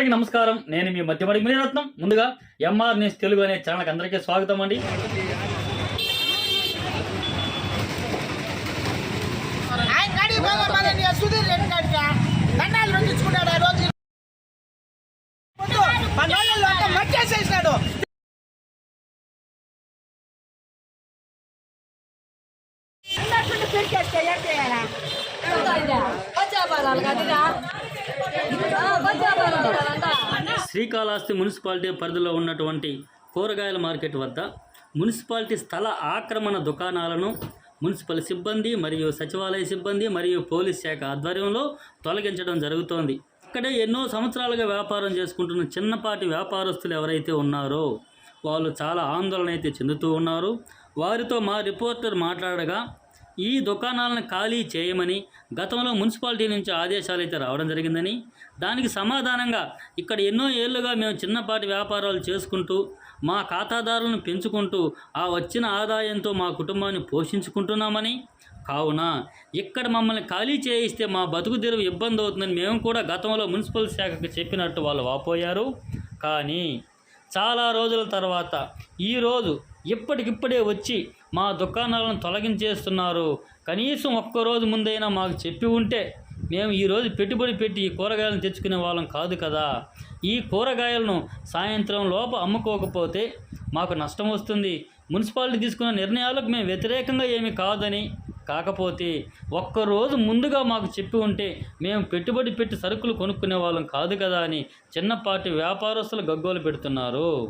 అందరికీ నమస్కారం. నేను మీ మధ్యమడి మునిరత్నం. ముందుగా ఎంఆర్ న్యూస్ తెలుగు అనే ఛానల్కి అందరికీ స్వాగతం అండి. ఆయన శ్రీకాళహస్తి మున్సిపాలిటీ పరిధిలో ఉన్నటువంటి కూరగాయల మార్కెట్ వద్ద మున్సిపాలిటీ స్థల ఆక్రమణ దుకాణాలను మున్సిపల్ సిబ్బంది మరియు సచివాలయ సిబ్బంది మరియు పోలీస్ శాఖ ఆధ్వర్యంలో తొలగించడం జరుగుతోంది. అక్కడే ఎన్నో సంవత్సరాలుగా వ్యాపారం చేసుకుంటున్న చిన్నపాటి వ్యాపారస్తులు ఎవరైతే ఉన్నారో వాళ్ళు చాలా ఆందోళన అయితే చెందుతూ ఉన్నారు. వారితో మా రిపోర్టర్ మాట్లాడగా ఈ దుకాణాలను ఖాళీ చేయమని గతంలో మున్సిపాలిటీ నుంచి ఆదేశాలు అయితే రావడం జరిగిందని దానికి సమాధానంగా ఇక్కడ ఎన్నో ఏళ్ళుగా మేము చిన్నపాటి వ్యాపారాలు చేసుకుంటూ మా ఖాతాదారులను పెంచుకుంటూ ఆ వచ్చిన ఆదాయంతో మా కుటుంబాన్ని పోషించుకుంటున్నామని కావున ఇక్కడ మమ్మల్ని ఖాళీ చేయిస్తే మా బతుకు తెరువు ఇబ్బంది అవుతుందని మేము కూడా గతంలో మున్సిపల్ శాఖకు చెప్పినట్టు వాళ్ళు వాపోయారు. కానీ చాలా రోజుల తర్వాత ఈరోజు ఇప్పటికిప్పుడే వచ్చి మా దుకాణాలను తొలగించేస్తున్నారు. కనీసం ఒక్కరోజు ముందైనా మాకు చెప్పి ఉంటే మేము ఈరోజు పెట్టుబడి పెట్టి ఈ కూరగాయలను తెచ్చుకునే వాళ్ళం కాదు కదా. ఈ కూరగాయలను సాయంత్రం లోపు అమ్ముకోకపోతే మాకు నష్టం వస్తుంది. మున్సిపాలిటీ తీసుకున్న నిర్ణయాలకు మేము వ్యతిరేకంగా ఏమీ కాదని కాకపోతే ఒక్కరోజు ముందుగా మాకు చెప్పి ఉంటే మేము పెట్టుబడి పెట్టి సరుకులు కొనుక్కునే వాళ్ళం కాదు కదా అని చిన్నపాటి వ్యాపారస్తులు గగ్గోలు పెడుతున్నారు.